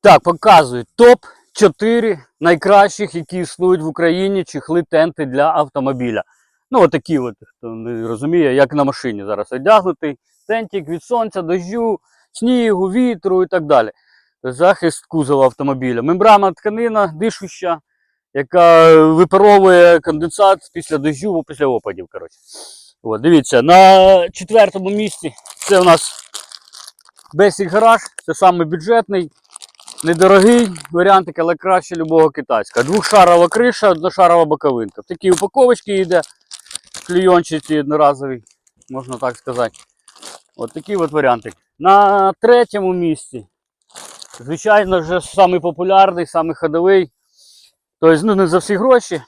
Так, показую топ-4 найкращих, які існують в Україні чехли тенти для автомобіля. Ну, отакі, от, хто не розуміє, як на машині зараз одягнутий. Тентик від сонця, дощу, снігу, вітру і так далі. Захист кузова автомобіля. Мембрана тканина, дишуща, яка випаровує конденсат після або після опадів. Коротше. От, дивіться, на четвертому місці це у нас Basic Garage, це саме недорогий варіантик, але краще любого китайського. Двохшарова криша, одношарова боковинка. В такій упаковочці йде клейончаті одноразовий, можна так сказати. От такий от варіантик. На третьому місці, звичайно, вже самий популярний, самий ходовий. Тобто, ну, не за всі гроші.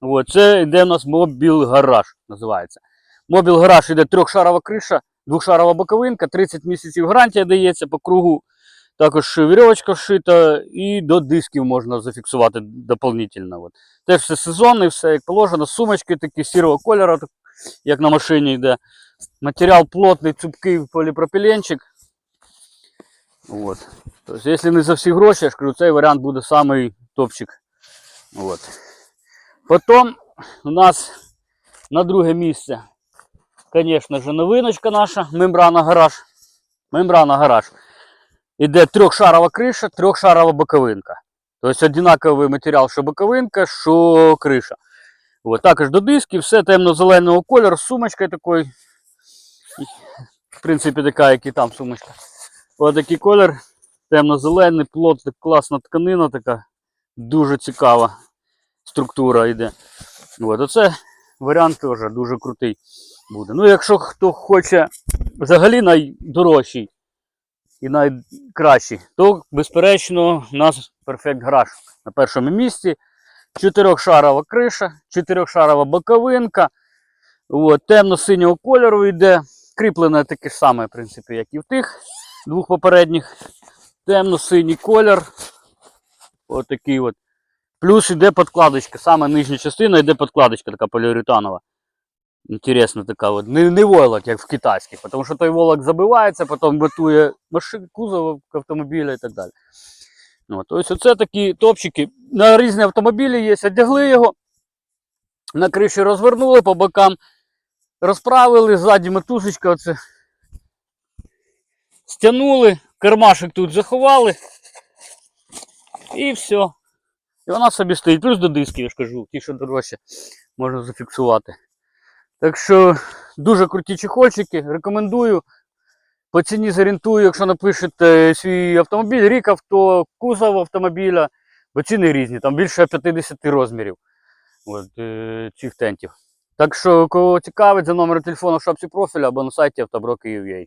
От, це йде у нас мобіл гараж, називається. Мобіл гараж йде трьохшарова криша, двохшарова боковинка, 30 місяців гарантія дається по кругу. Також вірьовочка вшита і до дисків можна зафіксувати дополнительно. От. Теж все сезонне, все як положено. Сумочки такі сірого кольору, як на машині йде. Матеріал плотний, цупкий поліпропіленчик. От. Тобто, якщо не за всі гроші, я ж кажу, цей варіант буде самий топчик. От. Потім у нас на друге місце, звісно новиночка наша, мембрана гараж. Мембрана гараж. Іде трьохшарова криша, трьохшарова боковинка. Тобто однаковий матеріал, що боковинка, що криша. От, також до дисків, все темно-зеленого кольору, з сумочкою такою. В принципі, така, як і там сумочка. Ось такий колір. Темно-зелений, плот, класна тканина така. Дуже цікава структура йде. От, оце варіант теж дуже крутий буде. Ну, якщо хто хоче взагалі найдорожчий і найкращий, то, безперечно, у нас Perfect Garage на першому місці. Чотирьохшарова криша, чотирьохшарова боковинка. От, темно-синього кольору йде. Кріплене таке ж саме, в принципі, як і в тих двох попередніх. Темно-синій колір. Ось такий от. Плюс йде подкладочка. Саме нижня частина йде подкладочка така поліуретанова. Інтересна така от. Не, не войлок, як в китайських, тому що той волок забивається, потім готує машин, кузов автомобіля і так далі. Ну, тобто оце такі топчики. На різні автомобілі є, одягли його, на криші розвернули, по бокам розправили, ззаді мотузочка оце. Стягнули, кармашек тут заховали. І все. І вона собі стоїть. Плюс до дисків, я ж кажу, ті, що дорожче, можна зафіксувати. Так що дуже круті чехольчики, рекомендую. По ціні зорієнтую, якщо напишете свій автомобіль, рік авто, кузов автомобіля, бо ціни різні, там більше 50 розмірів от, е, цих тентів. Так що, кого цікавить, за номером телефону в шапці профіля або на сайті автобро Київ.ua.